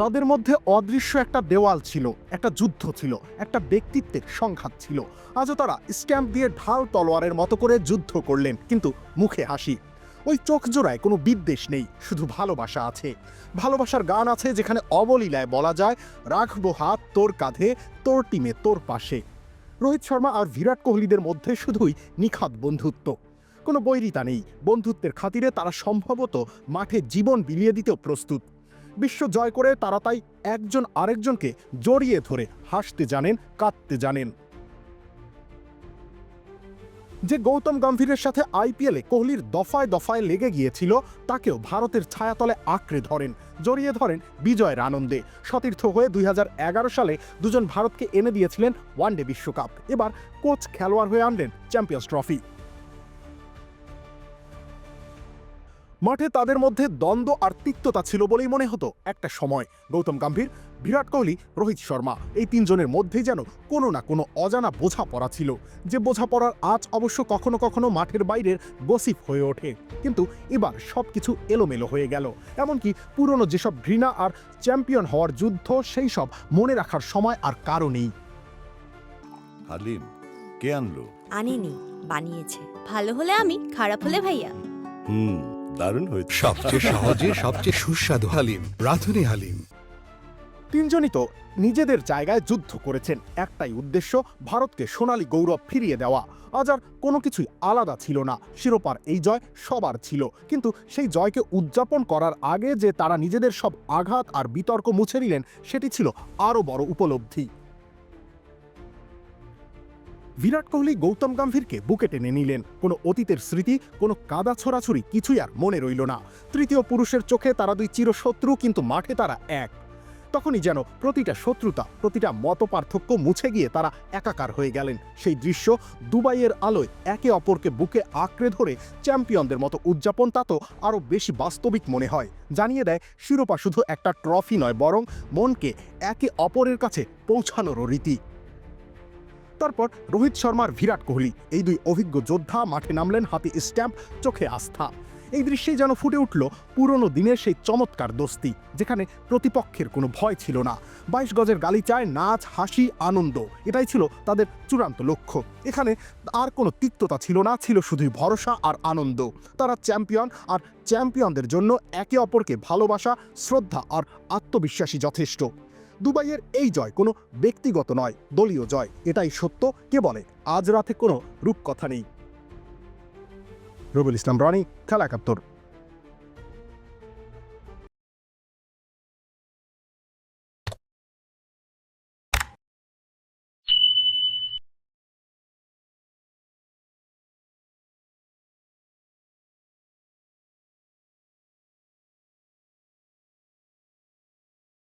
তাদের মধ্যে অদৃশ্য একটা দেওয়াল ছিল, একটা যুদ্ধ ছিল, একটা ব্যক্তিত্বের সংঘাত ছিল। আজও তারা স্ট্যাম্প দিয়ে ঢাল তলোয়ারের মতো করে যুদ্ধ করলেন, কিন্তু মুখে হাসি। ওই চোখ জোড়ায় কোনো বিদ্বেষ নেই, শুধু ভালোবাসা আছে। ভালোবাসার গান আছে যেখানে অবলীলায় বলা যায়, রাখব হাত তোর কাঁধে, তোর টিমে তোর পাশে। রোহিত শর্মা আর বিরাট কোহলিদের মধ্যে শুধুই নিখাত বন্ধুত্ব। কোনো বৈরিতা নেই, বন্ধুত্বের খাতিরে তারা সম্ভবত মাঠে জীবন বিলিয়ে দিতেও প্রস্তুত। বিশ্ব জয় করে তারা তাই একজন আরেকজনকে জড়িয়ে ধরে হাসতে জানেন, কাঁদতে জানেন। যে গৌতম গম্ভীরের সাথে আইপিএলে কোহলির দফায় দফায় লেগে গিয়েছিল, তাকেও ভারতের ছায়াতলে আঁকড়ে ধরেন, জড়িয়ে ধরেন বিজয়ের আনন্দে। সতীর্থ হয়ে দুই হাজার এগারো সালে দুজন ভারতকে এনে দিয়েছিলেন ওয়ানডে বিশ্বকাপ। এবার কোচ খেলোয়াড় হয়ে আনলেন চ্যাম্পিয়ন্স ট্রফি। মাঠে তাদের মধ্যে দ্বন্দ্ব আর তিক্ততা ছিল বলেই মনে হতো। একটা সময় গৌতম গম্ভীর বিরাট কোহলি রোহিত শর্মা এই তিনজনের মধ্যেই যেন কোনো না কোনো অজানা বোঝাপড়া ছিল যে বোঝাপড়ার আজ অবশ্য কখনো কখনো মাঠের বাইরের গসিপ হয়ে ওঠে। কিন্তু এবার সব কিছু এলোমেলো হয়ে গেল। এমনকি পুরনো যেসব ঘৃণা আর চ্যাম্পিয়ন হওয়ার যুদ্ধ সেই সব মনে রাখার সময় আর কারও নেই। হালিম কে আনলো? আনিনি বানিয়েছে। ভালো হলে আমি খারাপ হলে ভাইয়া। হুম। দারুণ হয়েছে। সবচেয়ে সহজে সবচেয়ে সুস্বাদু হালিম রাধুনি হালিম। তিনজনই তো নিজেদের জায়গায় যুদ্ধ করেছেন। একটাই উদ্দেশ্য ভারতকে সোনালী গৌরব ফিরিয়ে দেওয়া। আজ আর কোনো কিছুই আলাদা ছিল না। শিরোপার এই জয় সবার ছিল। কিন্তু সেই জয়কে উদযাপন করার আগে যে তারা নিজেদের সব আঘাত আর বিতর্ক মুছে নিলেন সেটি ছিল আরও বড় উপলব্ধি। বিরাট কোহলি গৌতম গম্ভীরকে বুকে টেনে নিলেন। কোনো অতীতের স্মৃতি, কোনো কাদা ছোড়াছুরি কিছুই আর মনে রইল না। তৃতীয় পুরুষের চোখে তারা দুই চিরশত্রু, কিন্তু মাঠে তারা এক। তখনই যেন প্রতিটা শত্রুতা, প্রতিটা মত পার্থক্য মুছে গিয়ে তারা একাকার হয়ে গেলেন। সেই দৃশ্য দুবাইয়ের আলোয় একে অপরকে বুকে আঁকড়ে ধরে চ্যাম্পিয়নদের মতো উদযাপন তা তো আরও বেশি বাস্তবিক মনে হয়। জানিয়ে দেয়, শিরোপা শুধু একটা ট্রফি নয়, বরং মনকে একে অপরের কাছে পৌঁছানোরও রীতি। তারপর রোহিত শর্মার বিরাট কোহলি। এই দুই অভিজ্ঞ যোদ্ধা মাঠে নামলেন হাতে স্ট্যাম্প, চোখে আস্থা। এই দৃশ্যেই যেন ফুটে উঠল পুরনো দিনের সেই চমৎকার দোস্তি, যেখানে প্রতিপক্ষের কোনো ভয় ছিল না। বাইশ গজের গালিচায় নাচ, হাসি, আনন্দ, এটাই ছিল তাদের চূড়ান্ত লক্ষ্য। এখানে আর কোনো তিক্ততা ছিল না, ছিল শুধুই ভরসা আর আনন্দ। তারা চ্যাম্পিয়ন আর চ্যাম্পিয়নদের জন্য একে অপরকে ভালোবাসা, শ্রদ্ধা আর আত্মবিশ্বাসী যথেষ্ট। দুবাইয়ের এই জয় কোনো ব্যক্তিগত নয়, দলীয় জয়, এটাই সত্য, কে বলে? আজ রাতে কোনো রূপকথা নেই। রবিউল ইসলাম, রানি, খেলা একাত্তর।